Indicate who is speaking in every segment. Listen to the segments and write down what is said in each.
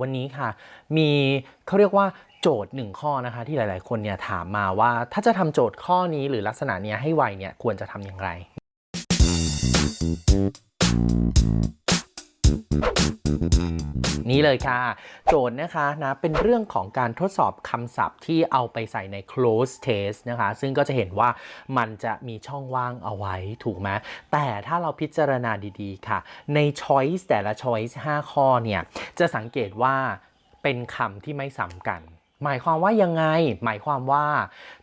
Speaker 1: วันนี้ค่ะมีเขาเรียกว่าโจทย์หนึ่งข้อนะคะที่หลาย ๆ คนเนี่ยถามมาว่าถ้าจะทำโจทย์ข้อนี้หรือลักษณะเนี้ยให้ไวเนี่ยควรจะทำอย่างไร นี่เลยค่ะ โจทย์นะคะนะเป็นเรื่องของการทดสอบคำศัพท์ที่เอาไปใส่ใน close test นะคะ ซึ่งก็จะเห็นว่ามันจะมีช่องว่างเอาไว้ถูกไหมแต่ถ้าเราพิจารณาดีๆ ค่ะ ใน choice แต่ละ choice 5 ข้อเนี่ย จะสังเกตว่าเป็นคำที่ไม่ซ้ำกัน หมายความว่ายังไง หมายความว่า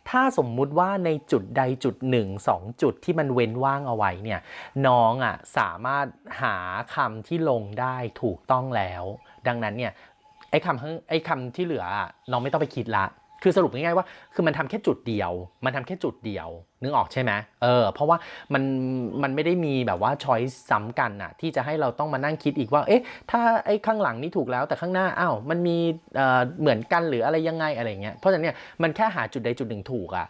Speaker 1: ถ้าสมมุติว่าในจุดใดจุดหนึ่งสองจุดที่มันเว้นว่างเอาไว้เนี่ยน้องอะสามารถหาคำที่ลงได้ถูกต้องแล้ว ดังนั้นเนี่ยไอ้คำไอ้คำที่เหลือน้องไม่ต้องไปคิดละ คือสรุปง่ายๆว่า คือมันทำแค่จุดเดียว มันทำแค่จุดเดียว นึกออกใช่ไหมเออ เพราะว่ามันมันไม่ได้มีแบบว่าช้อยซ้ำกันน่ะที่จะให้เราต้องมานั่งคิดอีกว่า เอ๊ะ ถ้าไอ้ข้างหลังนี่ถูกแล้วแต่ข้างหน้าอ้าวมันมีเอ่อเหมือนกันหรืออะไรยังไงอะไรเงี้ยเพราะฉะนั้นเนี่ยมันแค่หาจุดใดจุดหนึ่งถูกอะ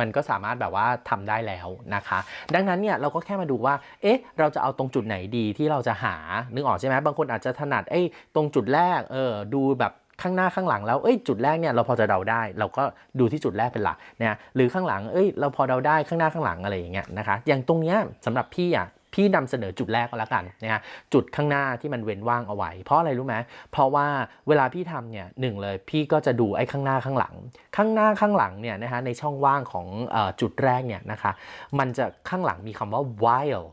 Speaker 1: มันก็สามารถแบบว่าทำได้แล้วนะคะ ดังนั้นเนี่ยเราก็แค่มาดูว่า เอ๊ะ เราจะเอาตรงจุดไหนดีที่เราจะหา นึกออกใช่ไหมบางคนอาจจะถนัดไอ้ตรงจุดแรก เออ ดูแบบ ข้างหน้าข้างหลังแล้วเอ้ยจุดแรกเนี่ยเราพอจะเดาได้ เราก็ดูที่จุดแรกเป็นหลักนะหรือข้างหลังเอ้ยเราพอเดาได้ข้างหน้าข้างหลังอะไรอย่างเงี้ยนะคะอย่างตรงเนี้ยสำหรับพี่อะพี่นำเสนอจุดแรกก็แล้วกันนะฮะจุดข้างหน้าที่มันเว้นว่างเอาไว้ เพราะอะไรรู้ไหมเพราะว่าเวลาพี่ทำเนี่ยหนึ่งเลยพี่ก็จะดูไอ้ข้างหน้าข้างหลัง ข้างหน้าข้างหลังเนี่ยนะฮะในช่องว่างของออจุดแรกเนี่ยนะคะมันจะข้างหลังมีคำว่า while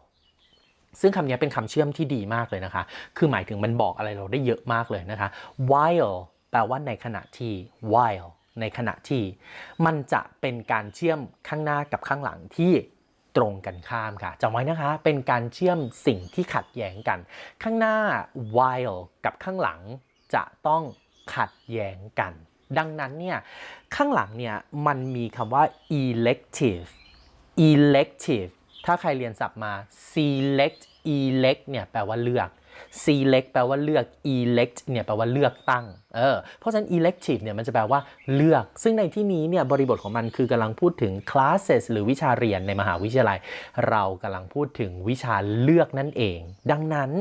Speaker 1: ซึ่งคำนี้เป็นคำเชื่อมที่ดีมากเลยนะคะ คือหมายถึงมันบอกอะไรเราได้เยอะมากเลยนะคะ while แปลว่าในขณะที่ while ในขณะที่ มันจะเป็นการเชื่อมข้างหน้ากับข้างหลังที่ตรงกันข้ามค่ะจำไว้นะคะ เป็นการเชื่อมสิ่งที่ขัดแย้งกัน ข้างหน้า while กับข้างหลังจะต้องขัดแย้งกัน ดังนั้นเนี่ย ข้างหลังเนี่ย มันมีคำว่า elective elective ถ้าใครเรียนศัพท์มา select elect เนี่ยแปลว่าเลือก select แปลว่าเลือก elect เนี่ยแปลว่าเลือกตั้ง เออ เพราะฉะนั้น elective เนี่ยมันจะแปลว่าเลือก ซึ่งในที่นี้เนี่ยบริบทของมันคือกำลังพูดถึง classes หรือวิชาเรียนในมหาวิทยาลัย เรากำลังพูดถึงวิชาเลือกนั่นเอง ดังนั้น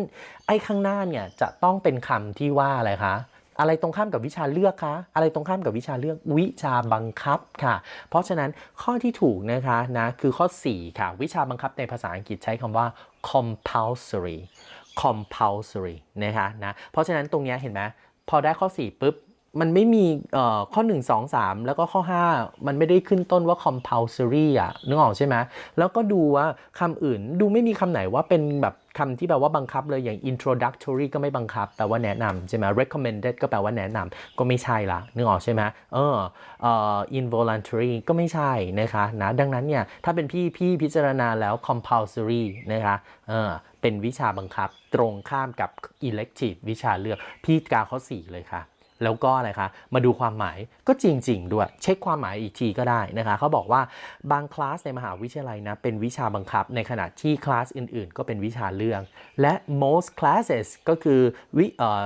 Speaker 1: ไอ้ข้างหน้าเนี่ยจะต้องเป็นคำที่ว่าอะไรคะ อะไรตรงข้ามกับวิชาเลือกคะ อะไรตรงข้ามกับวิชาเลือกวิชาบังคับค่ะ เพราะฉะนั้นข้อที่ถูกนะคะนะคือข้อ 4 ค่ะ วิชาบังคับในภาษาอังกฤษใช้คำว่า compulsory compulsory นะคะนะเพราะฉะนั้นตรงนี้เห็นไหมพอได้ข้อ 4 ปุ๊บ มันไม่มีเอ่อข้อ 1 2 3 แล้วก็ข้อ 5 มันไม่ได้ขึ้นต้นว่า compulsory อะนึกออกใช่ไหมแล้วก็ดูว่าคำอื่นดูไม่มีคำไหนว่าเป็นแบบคำที่แบบว่าบังคับเลยอย่าง introductory ก็ไม่บังคับแปลว่าแนะนำใช่ไหม recommended ก็แปลว่าแนะนำก็ไม่ใช่ละนึกออกใช่ไหมเออเอ่อ involuntary ก็ไม่ใช่นะคะนะดังนั้นเนี่ยถ้าเป็นพี่พี่พิจารณาแล้ว compulsory นะคะเออเป็นวิชาบังคับตรงข้ามกับ elective วิชาเลือกพี่กาข้อ 4 เลยค่ะ แล้วก็อะไรคะมาดูความหมายก็จริง ๆ ด้วย เช็คความหมายอีกทีก็ได้นะคะเขาบอกว่าบางคลาสในมหาวิทยาลัยนะเป็นวิชาบังคับ ในขณะที่คลาสอื่น ๆ ก็เป็นวิชาเลือกและ most classes ก็คือวิเอ่อ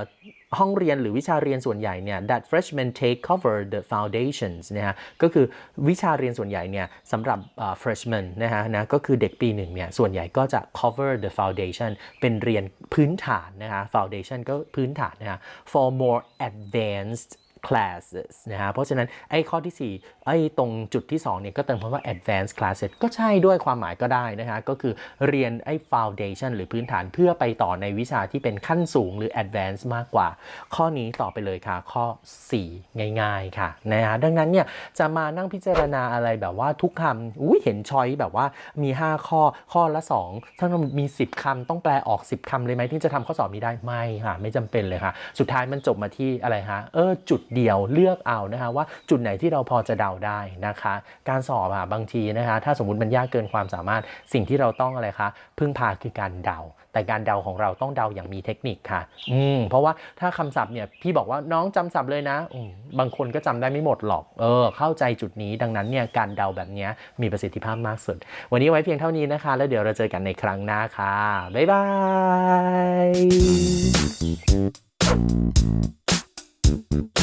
Speaker 1: ห้องเรียนหรือวิชาเรียนส่วนใหญ่เนี่ย that freshmen take cover the foundations นะฮะก็คือวิชาเรียนส่วนใหญ่เนี่ยสำหรับ freshman นะฮะนะก็คือเด็กปีหนึ่งเนี่ยส่วนใหญ่ก็จะ cover the foundation เป็นเรียนพื้นฐานนะฮะ foundation ก็พื้นฐานนะฮะ for more advanced classes นะฮะเพราะฉะนั้นไอ้ข้อที่ 4 ไอ้ตรงจุดที่2เนี่ยก็เติมคำว่า advanced classes ก็ใช่ด้วยความหมายก็ได้นะฮะก็คือเรียนไอ้ foundation หรือพื้นฐานเพื่อไปต่อในวิชาที่เป็นขั้นสูงหรือ advanced มากกว่า ข้อนี้ต่อไปเลยค่ะ ข้อ 4 ง่ายๆค่ะนะฮะดังนั้นเนี่ยจะมานั่งพิจารณาอะไรแบบว่าทุกคำอุ้ยเห็นช้อยแบบว่ามี 5 ข้อข้อละ 2 ถ้าเรามี 10คำต้องแปลออก 10คำเลยไหมที่จะทำข้อสอบนี้ได้ไม่ค่ะไม่จำเป็นเลยค่ะ สุดท้ายมันจบมาที่อะไรฮะเออจุดเดียวเลือกเอานะคะว่าจุดไหนที่เราพอจะเดาได้นะคะ การสอบอะบางทีนะคะ ถ้าสมมติมันยากเกินความสามารถสิ่งที่เราต้องอะไรคะพึ่งพาคือการเดา แต่การเดาของเราต้องเดาอย่างมีเทคนิคค่ะ อืมเพราะว่าถ้าคำศัพท์เนี่ยพี่บอกว่าน้องจำศัพท์เลยนะบางคนก็จำได้ไม่หมดหรอกเออเข้าใจจุดนี้ดังนั้นเนี่ยการเดาแบบนี้มีประสิทธิภาพมากสุด วันนี้ไว้เพียงเท่านี้นะคะ แล้วเดี๋ยวเราเจอกันในครั้งหน้าค่ะ บ๊ายบาย